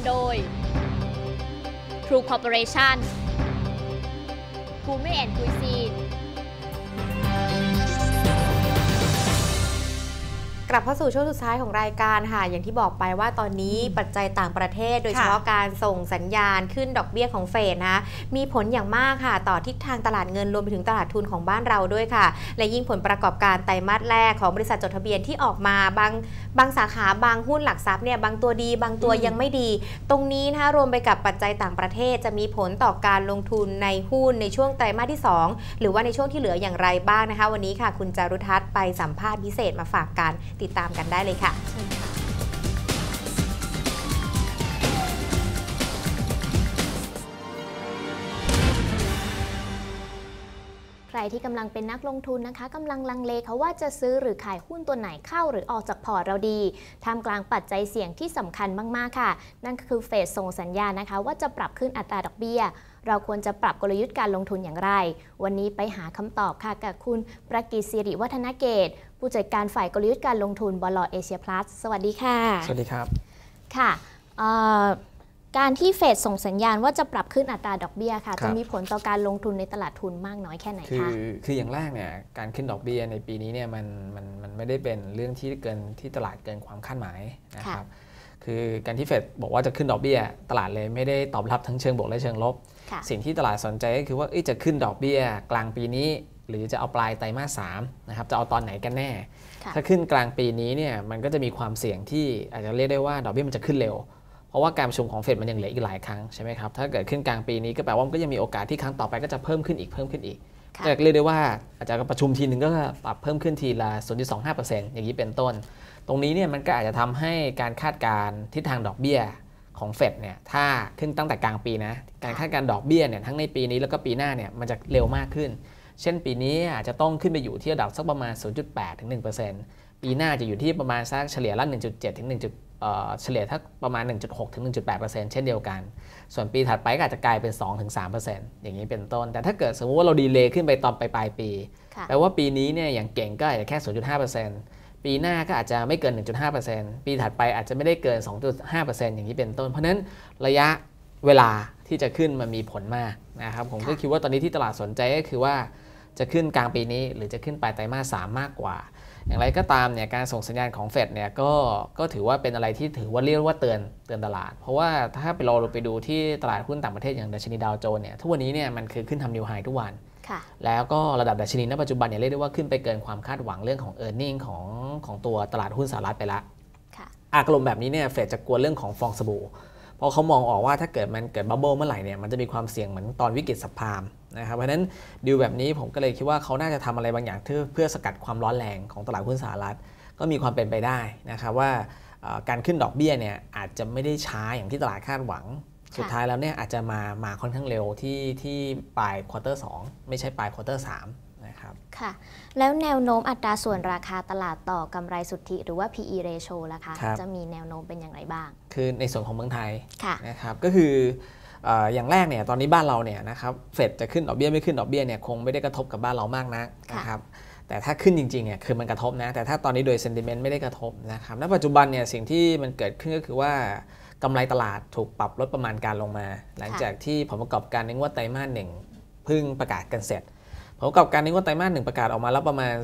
การโดย True Corporation ภูมิแอนคุยซีน กลับเข้าสู่ช่วงสุดท้ายของรายการค่ะ อย่างที่บอกไปว่าตอนนี้ปัจจัยต่างประเทศ โดยเฉพาะการส่งสัญญาณขึ้นดอกเบี้ยของเฟดนะมีผลอย่างมากค่ะ ต่อทิศทางตลาดเงินรวมไปถึงตลาดทุนของบ้านเราด้วยค่ะ และยิ่งผลประกอบการไตรมาสแรกของบริษัทจดทะเบียนที่ออกมาบางบางสาขาบางหุ้นหลักทรัพย์เนี่ยบางตัวดี บางตัวยังไม่ดี ตรงนี้นะคะรวมไปกับปัจจัยต่างประเทศ จะมีผลต่อการลงทุนในหุ้นในช่วงไตรมาสที่ 2 หรือว่าในช่วงที่เหลืออย่างไรบ้างนะคะ วันนี้ค่ะ คุณจารุทัศน์ไปสัมภาษณ์พิเศษมาฝากกันติดตามกันได้เลยค่ะ รที่กำลังเป็นนักลงทุนนะคะกำลังลังเลเขาว่าจะซื้อหรือขายหุ้นตัวไหนเข้าหรือออกจากพอร์ตเราดีท่ามกลางปัจจัยเสี่ยงที่สำคัญมาก ๆ ค่ะ นั่นก็คือเฟดส่งสัญญาณนะคะ ว่าจะปรับขึ้นอัตราดอกเบี้ย เราควรจะปรับกลยุทธ์การลงทุนอย่างไร วันนี้ไปหาคำตอบค่ะกับคุณประกิตศิริวัฒนเกต ผู้จัดการฝ่ายกลยุทธ์การลงทุนบลเอเชียพลัสสวัสดีค่ะ สวัสดีครับค่ะเอ่อ การที่เฟดส่งสัญญาณว่าจะปรับขึ้นอัตราดอกเบี้ยค่ะครับจะมีผลต่อการลงทุนในตลาดทุนมากน้อยแค่ไหนคือคะคืออย่างแรกเนี่ยการขึ้นดอกเบี้ยในปีนี้เนี่ยมันมันมันไม่ได้เป็นเรื่องที่เกินที่ตลาดเกินความคาดหมายนะครับคือการที่เฟดบอกว่าจะขึ้นดอกเบี้ย ตลาดเลยไม่ได้ตอบรับทั้งเชิงบวกและเชิงลบค่ะสิ่งที่ตลาดสนใจก็คือว่าเอ้ยจะขึ้นดอกเบี้ย กลางปีนี้ หรือจะเอาปลายไตรมาสสามนะครับจะเอาตอนไหนกันแน่ค่ะถ้าขึ้นกลางปีนี้เนี่ยมันก็จะมีความเสี่ยงที่อาจจะเรียกได้ว่าดอกเบี้ยมันจะขึ้นเร็ว เพราะว่าการประชุมของเฟดมันยังเหลืออีกหลายครั้งใช่ไหมครับถ้าเกิดขึ้นกลางปีนี้ก็แปลว่ามันก็ยังมีโอกาสที่ครั้งต่อไปก็จะเพิ่มขึ้นอีกเพิ่มขึ้นอีกค่ะก็เรียกได้ว่าอาจจะประชุมทีหนึ่งก็ปรับเพิ่มขึ้นทีละ 0.25%อย่างนี้เป็นต้น ตรงนี้เนี่ยมันก็อาจจะทำให้การคาดการณ์ทิศทางดอกเบี้ยของเฟดเนี่ยถ้าขึ้นตั้งแต่กลางปีนะการคาดการณ์ดอกเบี้ยเนี่ยทั้งในปีนี้แล้วก็ปีหน้าเนี่ยมันจะเร็วมากขึ้น เช่นปีนี้อาจจะต้องขึ้นไปอยู่ที่ระดับสักประมาณ 0.8ถึง1%ปีหน้าจะอยู่ที่ประมาณสักเฉลี่ยละ1.7ถึง เอ่อเฉลี่ยทักประมาณ 1.6 ถึง 1.8%เช่นเดียวกัน ส่วนปีถัดไปก็อาจจะกลายเป็น 2 ถึง 3%อย่างนี้เป็นต้น แต่ถ้าเกิดสมมุติว่าเราดีเลย์ขึ้นไปตอนปลายๆปีค่ะแปลว่าปีนี้เนี่ยอย่างเก่งก็อาจจะแค่ 0.5%ปีหน้าก็อาจจะไม่เกิน 1.5%ปีถัดไปอาจจะไม่ได้เกิน 2.5%อย่างนี้เป็นต้น เพราะฉะนั้นระยะเวลาที่จะขึ้นมันมีผลมากนะครับ ผมก็ค่ะคิดว่าตอนนี้ที่ตลาดสนใจก็คือว่า จะขึ้นกลางปีนี้ หรือจะขึ้นปลายไตรมาสสามมากกว่า อย่างไรก็ตามเนี่ยการส่งสัญญาณของเฟดเนี่ยก็ก็ถือว่าเป็นอะไรที่ถือว่าเรียกว่าเตือนเตือนตลาด เพราะว่าถ้าไปเราไปดูที่ตลาดหุ้นต่างประเทศอย่างดัชนีดาวโจนส์เนี่ยทุกวันนี้เนี่ยมันคือขึ้นทำนิวไฮทุกวันค่ะแล้วก็ระดับดัชนีณปัจจุบันเนี่ยเรียกได้ว่าขึ้นไปเกินความคาดหวังเรื่องของ e a r n i n g ของของตัวตลาดหุ้นสหรัฐไปละค่ะอารมณ์แบบนี้เนี่ยเฟดจะกลัวเรื่องของฟองสบู่ เพราะเขามองออกว่าถ้าเกิดมันเกิดบับเบิลเมื่อไหร่เนี่ยมันจะมีความเสี่ยงเหมือนตอนวิกฤตสัพพาม นะครับเพราะฉะนั้นดีลแบบนี้ผมก็เลยคิดว่าเขาน่าจะทำอะไรบางอย่างเพื่อเพื่อสกัดความร้อนแรงของตลาดหุ้นสหรัฐ ก็มีความเป็นไปได้นะครับว่าเอ่อการขึ้นดอกเบี้ยเนี่ยอาจจะไม่ได้ช้าอย่างที่ตลาดคาดหวัง สุดท้ายแล้วเนี่ยอาจจะมามาค่อนข้างเร็วที่ที่ปลายควอเตอร์2ไม่ใช่ปลายควอเตอร์3นะครับค่ะแล้วแนวโน้มอัตราส่วนราคาตลาดต่อกำไรสุทธิ หรือว่า PE ratio ล่ะคะครับจะมีแนวโน้มเป็นอย่างไรบ้าง คือในส่วนของเมืองไทยค่ะนะครับก็คือเอ่ออย่างแรกเนี่ยตอนนี้บ้านเราเนี่ยนะครับเฟดจะขึ้นดอกเบี้ยไม่ขึ้นดอกเบี้ยเนี่ยคงไม่ได้กระทบกับบ้านเรามากนักค่ะนะครับแต่ถ้าขึ้นจริงๆเนี่ยคือมันกระทบนะ แต่ถ้าตอนนี้โดยเซนติเมนต์ไม่ได้กระทบนะครับณปัจจุบันเนี่ยสิ่งที่มันเกิดขึ้นก็คือว่ากำไรตลาดถูกปรับลดประมาณการลงมา หลังจากที่ผลประกอบการในงวดไตรมาสหนึ่งเพิ่งประกาศกันเสร็จผลประกอบการในงวดไตรมาสหนึ่งประกาศออกมาแล้วประมาณ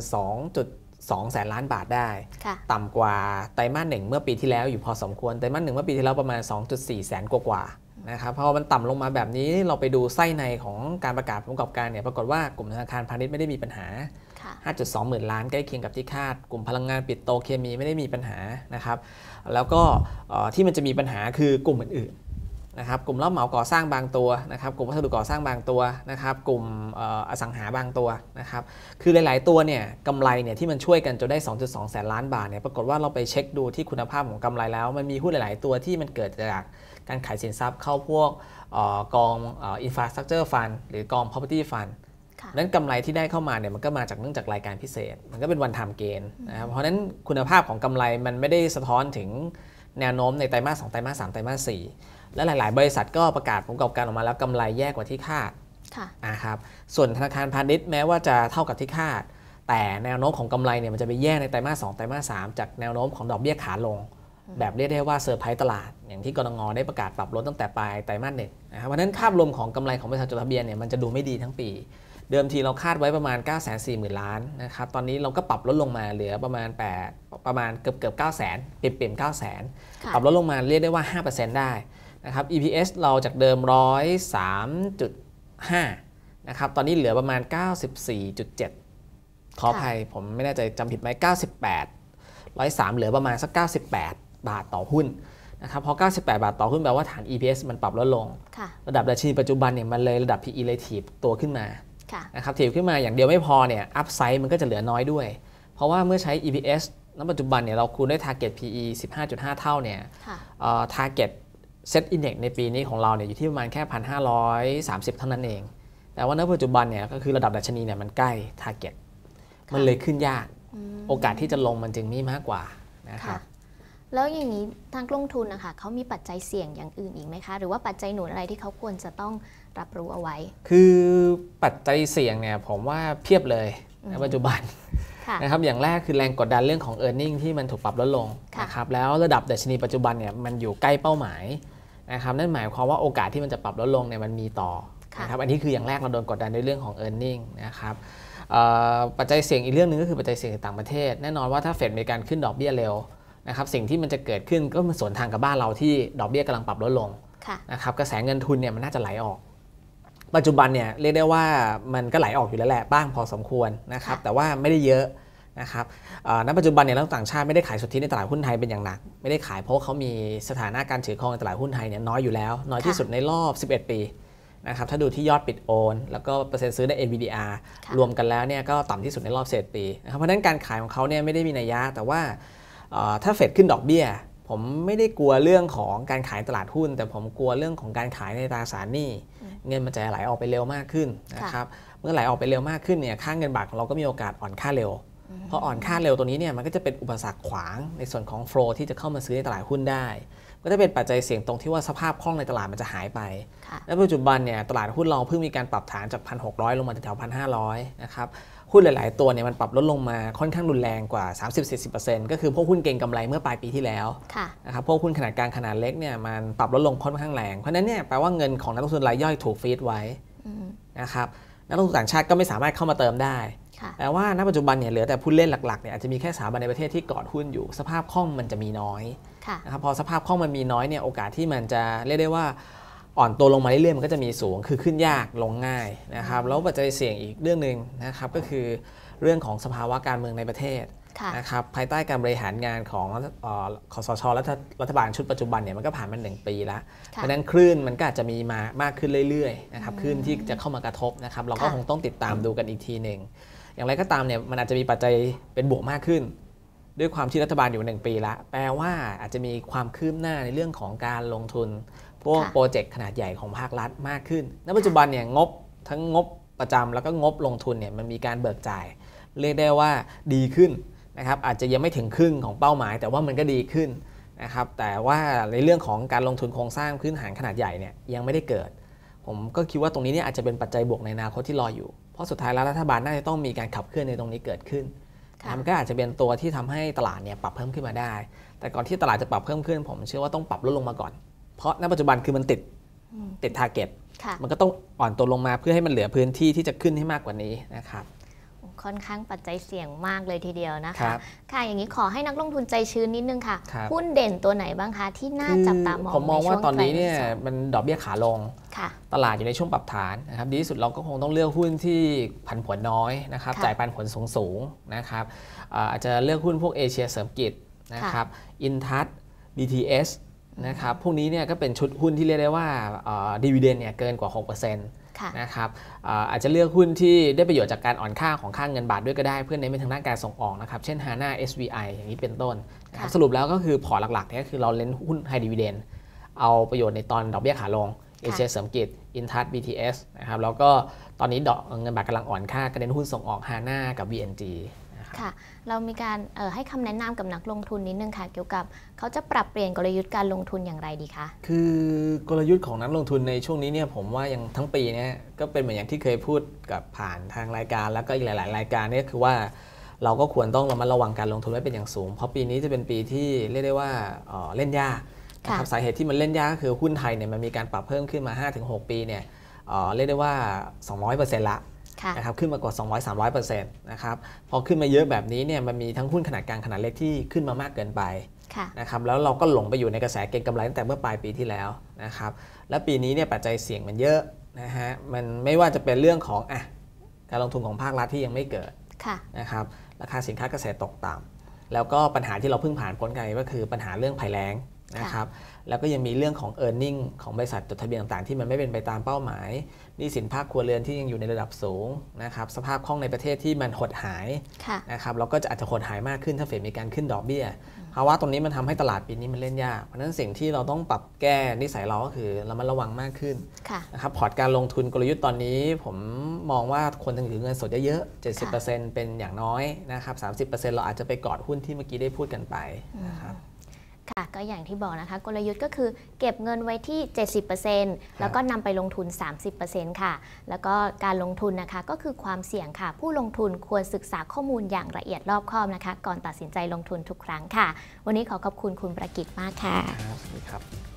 2.2 แสนล้านบาทได้ค่ะต่ำกว่าไตรมาสหนึ่งเมื่อปีที่แล้วอยู่พอสมควรไตรมาสหนึ่งเมื่อปีที่แล้วประมาณ 2.4 แสนกว่าๆ นะครับพอมันต่ำลงมาแบบนี้เราไปดูไส้ในของการประกาศผลประกอบการเนี่ยปรากฏว่ากลุ่มธนาคารพาณิชย์ไม่ได้มีปัญหาค่ะ5.2 หมื่นล้านใกล้เคียงกับที่คาด กลุ่มพลังงานปิโตรเคมีไม่ได้มีปัญหานะครับแล้วก็เอ่อที่มันจะมีปัญหาคือกลุ่มอื่นๆนะครับกลุ่มรับเหมาก่อสร้างบางตัวนะครับกลุ่มวัสดุก่อสร้างบางตัวนะครับกลุ่มเอ่ออสังหาบางตัวนะครับคือหลาย ๆ ตัวเนี่ยกำไรเนี่ยที่มันช่วยกันจนได้ 2.2 แสนล้านบาทเนี่ยปรากฏว่าเราไปเช็คดูที่คุณภาพของกำไรแล้ว มันมีหุ้นหลาย ๆ ตัวที่มันเกิดจาก การขายสินทรัพย์เข้าพวกเออกองอินฟราสตรักเจอร์ฟันหรือกอง property fund ค่ะนั้นกำไรที่ได้เข้ามาเนี่ยมันก็มาจากเนื่องจากรายการพิเศษ มันก็เป็นวันทำเกณฑ์นะครับเพราะฉะนั้นคุณภาพของกำไรมันไม่ได้สะท้อนถึงแนวโน้มในไตรมาสสองไตรมาสสามไตรมาสสี่และหลาย ๆ บริษัทก็ประกาศผลประกอบการออกมาแล้วกำไรแย่กว่าที่คาดค่ะนะครับส่วนธนาคารพาณิชย์แม้ว่าจะเท่ากับที่คาด แต่แนวโน้มของกำไรเนี่ยมันจะไปแย่ในไตรมาสสองไตรมาสสามจากแนวโน้มของดอกเบี้ยขาลง แบบเรียกได้ว่าเซอร์ไพรส์ตลาด อย่างที่กรงงได้ประกาศปรับลดตั้งแต่ปลายไตรมาสหนึ่งนะครับเพราะฉะนั้นภาพรวมของกำไรของบริษัทจดทะเบียนเนี่ยมันจะดูไม่ดีทั้งปี เดิมทีเราคาดไว้ประมาณ 9 4 0 0 0 0 ล้านนะครับตอนนี้เราก็ปรับลดลงมาเหลือประมาณ 8 ประมาณเกือบเกือบ9 0 0 0 0 0เปลี่ยนเปลี่ยน9 0 0 0 0ค่ะปรับลดลงมาเรียกได้ว่า 5%ได้นะครับ EPS เราจากเดิม 103.5นะครับตอนนี้เหลือประมาณ 94.7 ขออภัยผมไม่แน่ใจจำผิดไหม98 103 เหลือประมาณสัก 98 บาทต่อหุ้นนะครับเพราะ98 บาทต่อหุ้นแปลว่าฐาน EPS มันปรับลดลงค่ะระดับดัชนีปัจจุบันเนี่ยมันเลยระดับ PE เลยถีบตัวขึ้นมาค่ะนะครับถีบขึ้นมาอย่างเดียวไม่พอเนี่ยอัพไซด์มันก็จะเหลือน้อยด้วย เพราะว่าเมื่อใช้ EPS ณปัจจุบันเนี่ยเราคูณด้วย target PE 15.5 เท่าเนี่ยค่ะเอ่อ target set index ในปีนี้ของเราเนี่ยอยู่ที่ประมาณแค่ 1,530 เท่านั้นเอง แต่ว่าณปัจจุบันเนี่ยก็คือระดับดัชนีเนี่ยมันใกล้ target มันเลยขึ้นยาก โอกาสที่จะลงมันจึงมีมากกว่านะครัค่ะบ แล้วอย่างนี้ทางลงทุนนะคะเขามีปัจจัยเสี่ยงอย่างอื่นอีกไหมคะ หรือว่าปัจจัยหนุนอะไรที่เขาควรจะต้องรับรู้เอาไว้ คือปัจจัยเสี่ยงเนี่ยผมว่าเพียบเลยในปัจจุบันค่ะนะครับอย่างแรกคือแรงกดดันเรื่องของ e a r n i n g ที่มันถูกปรับลดลงค่ะนะครับแล้วระดับดัชนีปัจจุบันเนี่ยมันอยู่ใกล้เป้าหมายนะครับนั่นหมายความว่าโอกาสที่มันจะปรับลดลงเนี่ยมันมีต่อค่ะนะครับอันนี้คืออย่างแรกเราโดนกดดันในเรื่องของ e a r n i n g นะครับเอ่อปัจจัยเสี่ยงอีกเรื่องหนึ่งก็คือปัจจัยเสี่ยงจากต่างประเทศ แน่นอนว่าถ้าเฟดมีการขึ้นดอกเบี้ยเร็ว นะครับสิ่งที่มันจะเกิดขึ้นก็มันสวนทางกับบ้านเราที่ดอกเบี้ยกำลังปรับลดลงค่ะนะครับกระแสเงินทุนเนี่ยมันน่าจะไหลออก ปัจจุบันเนี่ยเรียกได้ว่ามันก็ไหลออกอยู่แล้วแหละบ้างพอสมควรนะครับค่ะแต่ว่าไม่ได้เยอะนะครับเอ่อณปัจจุบันเนี่ยนักลงทุนต่างชาติไม่ได้ขายสุทธิในตลาดหุ้นไทยเป็นอย่างหนัก ไม่ได้ขายเพราะว่าเขามีสถานะการถือครองในตลาดหุ้นไทยเนี่ยน้อยอยู่แล้ว น้อยที่สุดในรอบ 11 ปีนะครับถ้าดูที่ยอดปิดโอน แล้วก็เปอร์เซ็นต์ซื้อใน NVDR ค่ะรวมกันแล้วเนี่ยก็ต่ำที่สุดในรอบ11ปีนะครับเพราะฉะนั้นการขายของเขาเนี่ยไม่ได้มีนัยยะแต่ว่าเอ่อ ถ้าเฟดขึ้นดอกเบี้ย ผมไม่ได้กลัวเรื่องของการขายตลาดหุ้น แต่ผมกลัวเรื่องของการขายในตราสารหนี้เงินมันจะไหลออกไปเร็วมากขึ้นนะครับเมื่อไหลออกไปเร็วมากขึ้นเนี่ยค่าเงินบาทของเราก็มีโอกาสอ่อนค่าเร็วเพราะอ่อนค่าเร็วตัวนี้เนี่ยมันก็จะเป็นอุปสรรคขวางในส่วนของโฟลที่จะเข้ามาซื้อในตลาดหุ้นได้ ก็จะเป็นปัจจัยเสี่ยงตรงที่ว่าสภาพคล่องในตลาดมันจะหายไปค่ะและปัจจุบันเนี่ยตลาดหุ้นเราเพิ่งมีการปรับฐานจาก 1,600 ลงมาแถว1,500 นะครับ หุ้นหลาย ๆ ตัวเนี่ยมันปรับลดลงมาค่อนข้างรุนแรงกว่า 30-40%ก็คือพวกหุ้นเก็งกำไรเมื่อปลายปีที่แล้วค่ะนะครับพวกหุ้นขนาดกลางขนาดเล็กเนี่ยมันปรับลดลงค่อนข้างแรงเพราะฉะนั้นเนี่ยแปลว่าเงินของนักลงทุนรายย่อยถูกฟีดไว้อืมนะครับนักลงทุนต่างชาติก็ไม่สามารถเข้ามาเติมได้ค่ะแปลว่าณปัจจุบันเนี่ยเหลือแต่ผู้เล่นหลักๆเนี่ยอาจจะมีแค่สถาบันในประเทศที่กอดหุ้นอยู่ สภาพคล่องมันจะมีน้อยค่ะนะครับพอสภาพคล่องมันมีน้อยเนี่ยโอกาสที่มันจะเรียกได้ว่า อ่อนตัวลงมาเรื่อยๆมันก็จะมีสูง คือขึ้นยากลงง่ายนะครับ แล้วปัจจัยเสี่ยงอีกเรื่องหนึ่งนะครับก็คือเรื่องของสภาวะการเมืองในประเทศค่ะนะครับภายใต้การบริหารงานของเอ่อคอสชรัฐรัฐบาลชุดปัจจุบันเนี่ยมันก็ผ่านมาหนึ่งปีแล้วเพค่ะราะฉะนั้นคลื่นมันก็อาจจะมีมามากขึ้นเรื่อยๆนะครับคลื่นที่จะเข้ามากระทบนะครับเราก็ค่ะคงต้องติดตามดูกันอีกทีหนึ่งอย่างไรก็ตามเนี่ยมันอาจจะมีปัจจัยเป็นบวกมากขึ้น ด้วยความที่รัฐบาลอยู่หนึ่งปีละแปลว่าอาจจะมีความคืบหน้าในเรื่องของการลงทุน พวกค่ะโปรเจกต์ขนาดใหญ่ของภาครัฐมากขึ้น ณ ปัจจุบันเนี่ยงบทั้งงบประจำแล้วก็งบลงทุนเนี่ยมันมีการเบิกจ่าย เรียกได้ว่าดีขึ้นนะครับอาจจะยังไม่ถึงครึ่งของเป้าหมาย แต่ว่ามันก็ดีขึ้นนะครับแต่ว่าในเรื่องของการลงทุนโครงสร้างพื้นฐานขนาดใหญ่เนี่ยยังไม่ได้เกิด ผมก็คิดว่าตรงนี้เนี่ยอาจจะเป็นปัจจัยบวกในอนาคตที่รออยู่ เพราะสุดท้ายแล้วรัฐบาลน่าจะต้องมีการขับเคลื่อนในตรงนี้เกิดขึ้นค่ะนะมันก็อาจจะเป็นตัวที่ทำให้ตลาดเนี่ยปรับเพิ่มขึ้นมาได้ แต่ก่อนที่ตลาดจะปรับเพิ่มขึ้น ผมเชื่อว่าต้องปรับลดลงมาก่อน เพราะณปัจจุบันคือมันติดติดทาร์เก็ตค่ะมันก็ต้องอ่อนตัวลงมาเพื่อให้มันเหลือพื้นที่ที่จะขึ้นให้มากกว่านี้นะครับค่อนข้างปัจจัยเสี่ยงมากเลยทีเดียวนะครัคะบค่ะ อย่างนี้ขอให้นักลงทุนใจชื้นนิดนึงค่ะครับหุ้นเด่นตัวไหนบ้างคะที่น่าจับตามองผมมองว่าใช่ตอนนี้เนี่ยไตรมาสสองมันดอกเบี้ยขาลงค่ะตลาดอยู่ในช่วงปรับฐานนะครับดีที่สุดเราก็คงต้องเลือกหุ้นที่ผันผวนน้อยนะครับค่ะจ่ายปันผลสูงสูงๆนะครับอ่าอาจจะเลือกหุ้นพวกเอเชียเสริมกิจนะครับ อินทัศ BTS นะครับพวกนี้เนี่ยก็เป็นชุดหุ้นที่เรียกได้ว่าดีเวเดนเนี่ยเกินกว่า6%ค่ะนะครับอ่าอาจจะเลือกหุ้นที่ได้ประโยชน์จากการอ่อนค่าของค่างเงินบาทด้วยก็ได้เพื่อเน้นไปทางด้านการส่งออกนะครับเช่น HANA SVI อย่างนี้เป็นต้นนะครับค่ะสรุปแล้วก็คือพอร์ตหลักๆเนี่ยก็คือเราเล่นหุ้นไฮดีเวเดนเอาประโยชน์ในตอนดอกเบี้ยขาลงเอเชียเสริมกิจอินทัศ BTS นะครับแล้วก็ตอนนี้ดอกเงินบาทกำลังอ่อนค่าก็เน้นหุ้นส่งออก HANA กับ VNG นะครับค่ะ เรามีการเอ่อให้คำแนะนำกับนักลงทุนนิดนึงค่ะ เกี่ยวกับเขาจะปรับเปลี่ยนกลยุทธ์การลงทุนอย่างไรดีคะ คือกลยุทธ์ของนักลงทุนในช่วงนี้เนี่ยผมว่ายังทั้งปีเนี่ยก็เป็นเหมือนอย่างที่เคยพูดกับผ่านทางรายการ แล้วก็อีกหลาย ๆ รายการเนี่ยคือว่าเราก็ควรต้องระมัดระวังการลงทุนไว้เป็นอย่างสูง เพราะปีนี้จะเป็นปีที่เรียกได้ว่าเอ่อเล่นยากนะครับค่ะสาเหตุที่มันเล่นยากก็คือหุ้นไทยเนี่ยมันมีการปรับเพิ่มขึ้นมา 5-6 ปีเนี่ยเอ่อเรียกได้ว่า 200%ละค่ะ นะครับขึ้นมากว่า 200-300%นะครับพอขึ้นมาเยอะแบบนี้เนี่ยมันมีทั้งหุ้นขนาดกลางขนาดเล็กที่ขึ้นมามากเกินไปค่ะนะครับแล้วเราก็หลงไปอยู่ในกระแสเก็งกำไรตั้งแต่เมื่อปลายปีที่แล้วนะครับและปีนี้เนี่ยปัจจัยเสี่ยงมันเยอะนะฮะมันไม่ว่าจะเป็นเรื่องของอะการลงทุนของภาครัฐที่ยังไม่เกิดค่ะนะครับราคาสินค้าเกษตรตกต่ำแล้วก็ปัญหาที่เราเพิ่งผ่านพ้นกันก็คือปัญหาเรื่องภัยแล้ง นะครับแล้วก็ยังมีเรื่องของ e a r n i n g ของบริษัทจดทะเบียนต่างๆ ที่มันไม่เป็นไปตามเป้าหมายหนี้สินภาคครัวเรือนที่ยังอยู่ในระดับสูงนะครับสภาพคล่องในประเทศที่มันหดหายค่ะนะครับเราก็จะอาจจะหดหายมากขึ้นถ้าเฟดมีการขึ้นดอกเบี้ยภาวะตรงนี้มันทำให้ตลาดปีนี้มันเล่นยาก เพราะฉะนั้นสิ่งที่เราต้องปรับแก้นิสัยเราก็คือเรามาระวังมากขึ้นค่ะนะครับพอร์ตการลงทุนกลยุทธ์ตอนนี้ ผมมองว่าควรจะถือเงินสดเยอะๆ70%เป็นอย่างน้อยนะครับ30%เราอาจจะไปกอดหุ้นที่เมื่อกี้ได้พูดกันไปนะครับ ค่ะก็อย่างที่บอกนะคะ กลยุทธ์ก็คือเก็บเงินไว้ที่ 70%แล้วก็นำไปลงทุน 30%ค่ะ แล้วก็การลงทุนนะคะก็คือความเสี่ยงค่ะ ผู้ลงทุนควรศึกษาข้อมูลอย่างละเอียดรอบคอบนะคะ ก่อนตัดสินใจลงทุนทุกครั้งค่ะ วันนี้ขอขอบคุณคุณประกิตมากค่ะครับสวัสดีครับ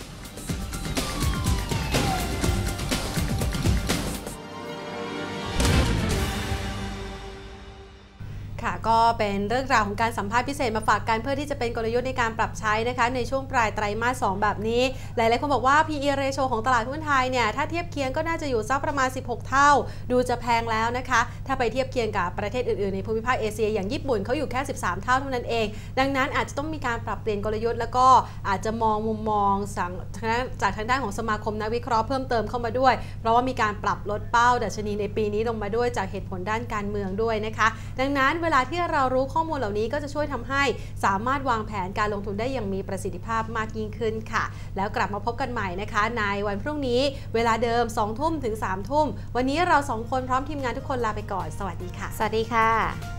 ค่ะก็เป็นเรื่องราวของการสัมภาษณ์พิเศษมาฝากกันเพื่อที่จะเป็นกลยุทธ์ในการปรับใช้นะคะในช่วงปลายไตรมาส 2 แบบนี้ หลายๆคนบอกว่า PE ratio ของตลาดหุ้นไทยเนี่ยถ้าเทียบเคียงก็น่าจะอยู่สักประมาณ 16 เท่า ดูจะแพงแล้วนะคะ ถ้าไปเทียบเคียงกับประเทศอื่น ๆ ในภูมิภาคเอเชียอย่างญี่ปุ่นเขาอยู่แค่ 13 เท่าเท่านั้นเอง ดังนั้นอาจจะต้องมีการปรับเปลี่ยนกลยุทธ์ แล้วก็อาจจะมองมุมมองสังจากทางด้านของสมาคมนักวิเคราะห์เพิ่มเติมเข้ามาด้วย เพราะว่ามีการปรับลดเป้าดัชนีในปีนี้ลงมาด้วยจากเหตุผลด้านการเมืองด้วยนะคะ ดังนั้นเวลาที่เรารู้ข้อมูลเหล่านี้ก็จะช่วยทำให้สามารถวางแผนการลงทุนได้อย่างมีประสิทธิภาพมากยิ่งขึ้นค่ะ แล้วกลับมาพบกันใหม่นะคะ ในวันพรุ่งนี้เวลาเดิม2ทุ่มถึง3ทุ่มวันนี้เราสองคนพร้อมทีมงานทุกคนลาไปก่อน สวัสดีค่ะ สวัสดีค่ะ